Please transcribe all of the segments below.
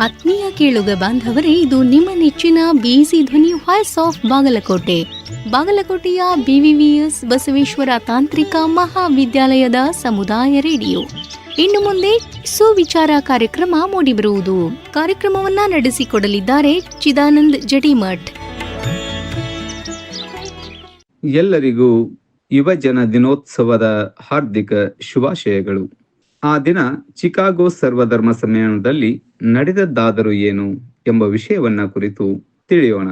ಆತ್ಮೀಯ ಕೇಳುಗ ಬಾಂಧವರೇ, ಇದು ನಿಮ್ಮ ನೆಚ್ಚಿನ ಬಿಸಿ ಧ್ವನಿ ವಾಯ್ಸ್ ಆಫ್ ಬಾಗಲಕೋಟೆ. ಬಾಗಲಕೋಟೆಯ ಬಿವಿವಿಎಸ್ ಬಸವೇಶ್ವರ ತಾಂತ್ರಿಕ ಮಹಾವಿದ್ಯಾಲಯದ ಸಮುದಾಯ ರೇಡಿಯೋ. ಇನ್ನು ಮುಂದೆ ಸುವಿಚಾರ ಕಾರ್ಯಕ್ರಮ ಮೂಡಿಬರುವುದು. ಕಾರ್ಯಕ್ರಮವನ್ನ ನಡೆಸಿಕೊಡಲಿದ್ದಾರೆ ಚಿದಾನಂದ್ ಜಡಿಮಠ್. ಎಲ್ಲರಿಗೂ ಯುವಜನ ದಿನೋತ್ಸವದ ಹಾರ್ದಿಕ ಶುಭಾಶಯಗಳು. ಆ ದಿನ ಚಿಕಾಗೋ ಸರ್ವಧರ್ಮ ಸಮ್ಮೇಳನದಲ್ಲಿ ನಡೆದದ್ದಾದರೂ ಏನು ಎಂಬ ವಿಷಯವನ್ನ ಕುರಿತು ತಿಳಿಯೋಣ.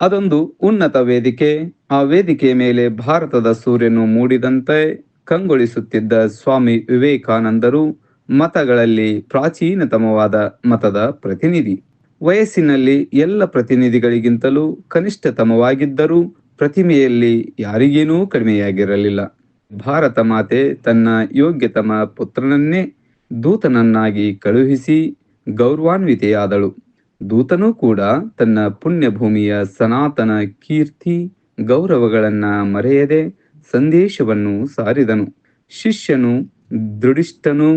ಅದೊಂದು ಉನ್ನತ ವೇದಿಕೆ. ಆ ವೇದಿಕೆ ಮೇಲೆ ಭಾರತದ ಸೂರ್ಯನು ಮೂಡಿದಂತೆ ಕಂಗೊಳಿಸುತ್ತಿದ್ದ ಸ್ವಾಮಿ ವಿವೇಕಾನಂದರು ಮತಗಳಲ್ಲಿ ಪ್ರಾಚೀನತಮವಾದ ಮತದ ಪ್ರತಿನಿಧಿ. ವಯಸ್ಸಿನಲ್ಲಿ ಎಲ್ಲ ಪ್ರತಿನಿಧಿಗಳಿಗಿಂತಲೂ ಕನಿಷ್ಠತಮವಾಗಿದ್ದರೂ ಪ್ರತಿಮೆಯಲ್ಲಿ ಯಾರಿಗೇನೂ ಕಡಿಮೆಯಾಗಿರಲಿಲ್ಲ. ಭಾರತ ಮಾತೆ ತನ್ನ ಯೋಗ್ಯತಮ ಪುತ್ರನನ್ನೇ ದೂತನನ್ನಾಗಿ ಕಳುಹಿಸಿ ಗೌರವಾನ್ವಿತೆಯಾದಳು. ದೂತನೂ ಕೂಡ ತನ್ನ ಪುಣ್ಯಭೂಮಿಯ ಸನಾತನ ಕೀರ್ತಿ, ಗೌರವಗಳನ್ನ ಮರೆಯದೆ ಸಂದೇಶವನ್ನು ಸಾರಿದನು. ಶಿಷ್ಯನು, ದೃಢಿಷ್ಠನು,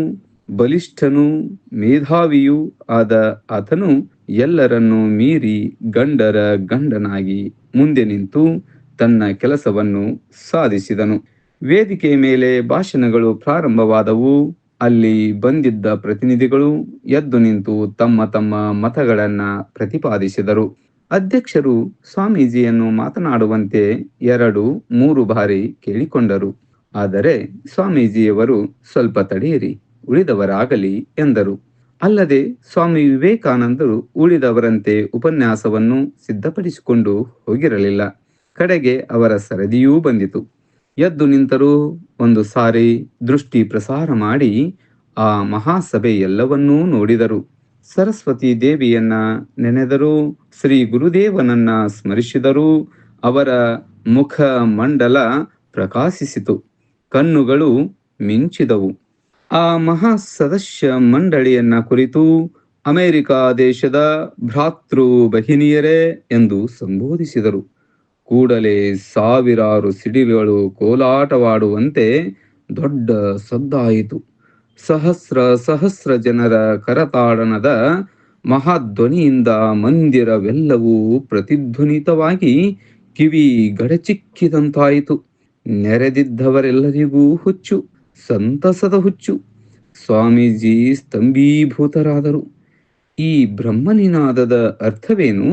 ಬಲಿಷ್ಠನು, ಮೇಧಾವಿಯೂ ಆದ ಆತನು ಎಲ್ಲರನ್ನೂ ಮೀರಿ ಗಂಡರ ಗಂಡನಾಗಿ ಮುಂದೆ ನಿಂತು ತನ್ನ ಕೆಲಸವನ್ನು ಸಾಧಿಸಿದನು. ವೇದಿಕೆಯ ಮೇಲೆ ಭಾಷಣಗಳು ಪ್ರಾರಂಭವಾದವು. ಅಲ್ಲಿ ಬಂದಿದ್ದ ಪ್ರತಿನಿಧಿಗಳು ಎದ್ದು ನಿಂತು ತಮ್ಮ ತಮ್ಮ ಮತಗಳನ್ನ ಪ್ರತಿಪಾದಿಸಿದರು. ಅಧ್ಯಕ್ಷರು ಸ್ವಾಮೀಜಿಯನ್ನು ಮಾತನಾಡುವಂತೆ ಎರಡು, ಮೂರು ಬಾರಿ ಕೇಳಿಕೊಂಡರು. ಆದರೆ ಸ್ವಾಮೀಜಿಯವರು, ಸ್ವಲ್ಪ ತಡೆಯಿರಿ, ಉಳಿದವರಾಗಲಿ ಎಂದರು. ಅಲ್ಲದೆ ಸ್ವಾಮಿ ವಿವೇಕಾನಂದರು ಉಳಿದವರಂತೆ ಉಪನ್ಯಾಸವನ್ನು ಸಿದ್ಧಪಡಿಸಿಕೊಂಡು ಹೋಗಿರಲಿಲ್ಲ. ಕಡೆಗೆ ಅವರ ಸರದಿಯೂ ಬಂದಿತು. ಎದ್ದು ನಿಂತರೂ ಒಂದು ಸಾರಿ ದೃಷ್ಟಿ ಪ್ರಸಾರ ಮಾಡಿ ಆ ಮಹಾಸಭೆ ಎಲ್ಲವನ್ನೂ ನೋಡಿದರು. ಸರಸ್ವತಿ ದೇವಿಯನ್ನ ನೆನೆದರು, ಶ್ರೀ ಗುರುದೇವನನ್ನ ಸ್ಮರಿಸಿದರು, ಅವರ ಮುಖ ಮಂಡಲ ಪ್ರಕಾಶಿಸಿತು, ಕಣ್ಣುಗಳು ಮಿಂಚಿದವು. ಆ ಮಹಾ ಸದಸ್ಯ ಮಂಡಳಿಯನ್ನ ಕುರಿತು ಅಮೆರಿಕ ದೇಶದ ಭ್ರಾತೃ ಬಹಿನಿಯರೇ ಎಂದು ಸಂಬೋಧಿಸಿದರು. ಕೂಡಲೇ ಸಾವಿರಾರು ಸಿಡಿಲುಗಳು ಕೋಲಾಟವಾಡುವಂತೆ ದೊಡ್ಡ ಸದ್ದಾಯಿತು. ಸಹಸ್ರ ಸಹಸ್ರ ಜನರ ಕರತಾಡನದ ಮಹಾಧ್ವನಿಯಿಂದ ಮಂದಿರವೆಲ್ಲವೂ ಪ್ರತಿಧ್ವನಿತವಾಗಿ ಕಿವಿ ಗಡಚಿಕ್ಕಿದಂತಾಯಿತು. ನೆರೆದಿದ್ದವರೆಲ್ಲರಿಗೂ ಹುಚ್ಚು, ಸಂತಸದ ಹುಚ್ಚು, ಸ್ವಾಮೀಜಿ ಸ್ತಂಭೀಭೂತರಾದರು. ಈ ಬ್ರಹ್ಮನಿನಾದದ ಅರ್ಥವೇನು?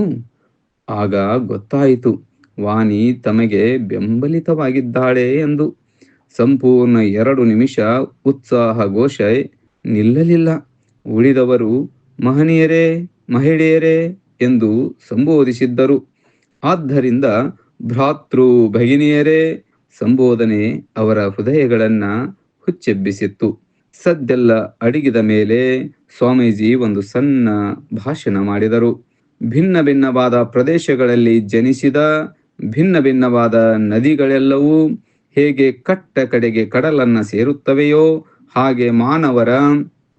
ಆಗ ಗೊತ್ತಾಯಿತು. ವಾಣಿ ತಮಗೆ ಬೆಂಬಲಿತವಾಗಿದ್ದಾಳೆ ಎಂದು ಸಂಪೂರ್ಣ ಎರಡು ನಿಮಿಷ ಉತ್ಸಾಹ ಘೋಷ ನಿಲ್ಲಲಿಲ್ಲ. ಉಳಿದವರು, ಮಹನೀಯರೇ, ಮಹಿಳೆಯರೇ ಎಂದು ಸಂಬೋಧಿಸಿದ್ದರು. ಆದ್ದರಿಂದ ಭ್ರಾತೃ ಭಗಿನಿಯರೇ, ಸಂಬೋಧನೆ ಅವರ ಹೃದಯಗಳನ್ನ ಹುಚ್ಚೆಬ್ಬಿಸಿತ್ತು. ಸದ್ದೆಲ್ಲ ಅಡಿಗಿದ ಮೇಲೆ ಸ್ವಾಮೀಜಿ ಒಂದು ಸಣ್ಣ ಭಾಷಣ ಮಾಡಿದರು. ಭಿನ್ನ ಭಿನ್ನವಾದ ಪ್ರದೇಶಗಳಲ್ಲಿ ಜನಿಸಿದ ಭಿನ್ನ ಭಿನ್ನವಾದ ನದಿಗಳೆಲ್ಲವೂ ಹೇಗೆ ಕಟ್ಟ ಕಡೆಗೆ ಕಡಲನ್ನ ಸೇರುತ್ತವೆಯೋ ಹಾಗೆ ಮಾನವರ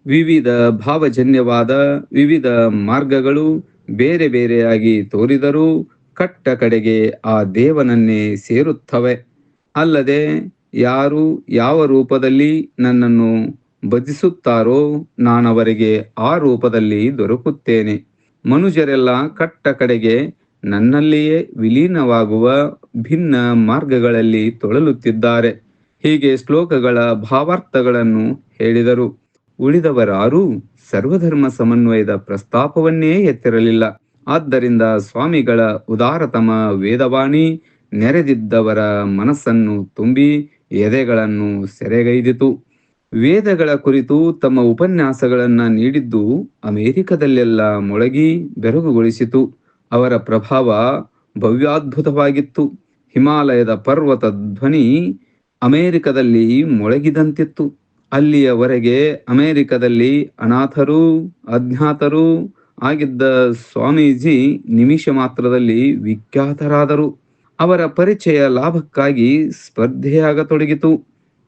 ವಿವಿಧ ಭಾವಜನ್ಯವಾದ ವಿವಿಧ ಮಾರ್ಗಗಳು ಬೇರೆ ಬೇರೆಯಾಗಿ ತೋರಿದರೂ ಕಟ್ಟ ಕಡೆಗೆ ಆ ದೇವನನ್ನೇ ಸೇರುತ್ತವೆ. ಅಲ್ಲದೆ ಯಾರು ಯಾವ ರೂಪದಲ್ಲಿ ನನ್ನನ್ನು ಭಜಿಸುತ್ತಾರೋ ನಾನವರಿಗೆ ಆ ರೂಪದಲ್ಲಿ ದೊರಕುತ್ತೇನೆ. ಮನುಜರೆಲ್ಲ ಕಟ್ಟ ಕಡೆಗೆ ನನ್ನಲ್ಲಿಯೇ ವಿಲೀನವಾಗುವ ಭಿನ್ನ ಮಾರ್ಗಗಳಲ್ಲಿ ತೊಳಲುತ್ತಿದ್ದಾರೆ. ಹೀಗೆ ಶ್ಲೋಕಗಳ ಭಾವಾರ್ಥಗಳನ್ನು ಹೇಳಿದರು. ಉಳಿದವರಾರೂ ಸರ್ವಧರ್ಮ ಸಮನ್ವಯದ ಪ್ರಸ್ತಾಪವನ್ನೇ ಎತ್ತಿರಲಿಲ್ಲ. ಆದ್ದರಿಂದ ಸ್ವಾಮಿಗಳ ಉದಾರತಮ ವೇದವಾಣಿ ನೆರೆದಿದ್ದವರ ಮನಸ್ಸನ್ನು ತುಂಬಿ ಎದೆಗಳನ್ನು ಸೆರೆಗೈದಿತು. ವೇದಗಳ ಕುರಿತು ತಮ್ಮ ಉಪನ್ಯಾಸಗಳನ್ನು ನೀಡಿದ್ದು ಅಮೆರಿಕದಲ್ಲೆಲ್ಲ ಮೊಳಗಿ ಬೆರಗುಗೊಳಿಸಿತು. ಅವರ ಪ್ರಭಾವ ಭವ್ಯಾದ್ಭುತವಾಗಿತ್ತು. ಹಿಮಾಲಯದ ಪರ್ವತ ಧ್ವನಿ ಅಮೇರಿಕದಲ್ಲಿ ಮೊಳಗಿದಂತಿತ್ತು. ಅಲ್ಲಿಯವರೆಗೆ ಅಮೆರಿಕದಲ್ಲಿ ಅನಾಥರು, ಅಜ್ಞಾತರು ಆಗಿದ್ದ ಸ್ವಾಮೀಜಿ ನಿಮಿಷ ಮಾತ್ರದಲ್ಲಿ ವಿಖ್ಯಾತರಾದರು. ಅವರ ಪರಿಚಯ ಲಾಭಕ್ಕಾಗಿ ಸ್ಪರ್ಧೆಯಾಗತೊಡಗಿತು.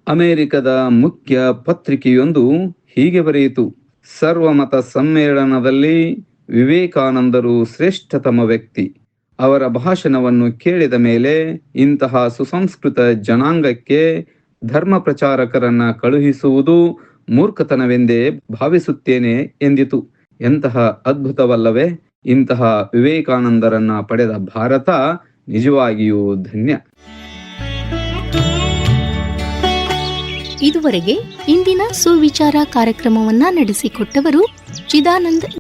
ಅಮೆರಿಕದ ಮುಖ್ಯ ಪತ್ರಿಕೆಯೊಂದು ಹೀಗೆ ಬರೆಯಿತು. ಸರ್ವಮತ ಸಮ್ಮೇಳನದಲ್ಲಿ ವಿವೇಕಾನಂದರು ಶ್ರೇಷ್ಠತಮ ವ್ಯಕ್ತಿ. ಅವರ ಭಾಷಣವನ್ನು ಕೇಳಿದ ಮೇಲೆ ಇಂತಹ ಸುಸಂಸ್ಕೃತ ಜನಾಂಗಕ್ಕೆ ಧರ್ಮ ಪ್ರಚಾರಕರನ್ನ ಕಳುಹಿಸುವುದು ಮೂರ್ಖತನವೆಂದೇ ಭಾವಿಸುತ್ತೇನೆ ಎಂದಿತು. ಎಂತಹ ಅದ್ಭುತವಲ್ಲವೇ, ಇಂತಹ ವಿವೇಕಾನಂದರನ್ನ ಪಡೆದ ಭಾರತ ನಿಜವಾಗಿಯೂ ಧನ್ಯ. ಇದುವರೆಗೆ ಇಂದಿನ ಸುವಿಚಾರ ಕಾರ್ಯಕ್ರಮವನ್ನ ನಡೆಸಿಕೊಟ್ಟವರು ಚಿದಾನಂದ್